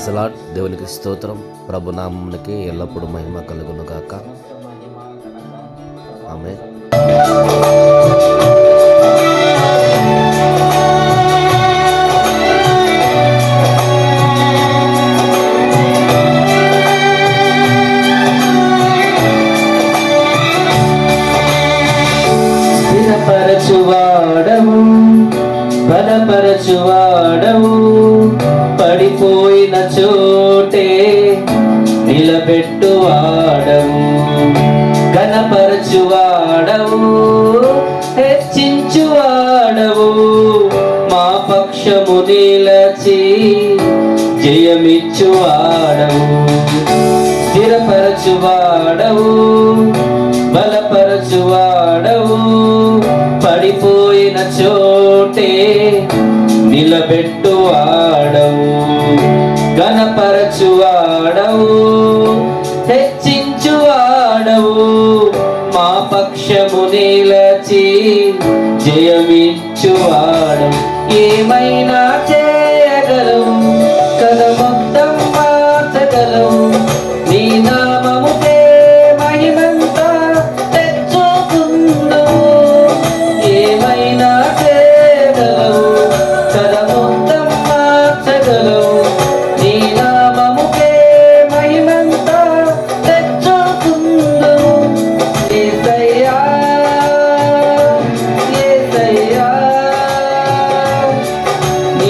ప్రైజలాడ్ దేవునికి స్తోత్రం. ప్రభునామునికి ఎల్లప్పుడూ మహిమ కలుగును గాక. ఆమె స్థిరపరచువాడవు బలపరచువాడవు పడిపో నిమిషము నిలచి వాడవు బలపరచు వాడవు. పడిపోయిన చోటే నిలబెట్టు వాడవు ఘనపరచు వాడవు హెచ్చించు వాడవు మా పక్షము నిలచి జయమిచ్చువాడవు ఏమైనా చే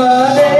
Mother.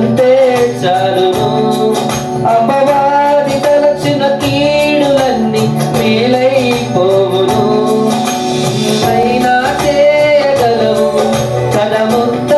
ఉంటే చాలును అపవాది తలచిన కీడులన్నీ మేలైపోవును. అయినా చేయగలవు కదముద్ద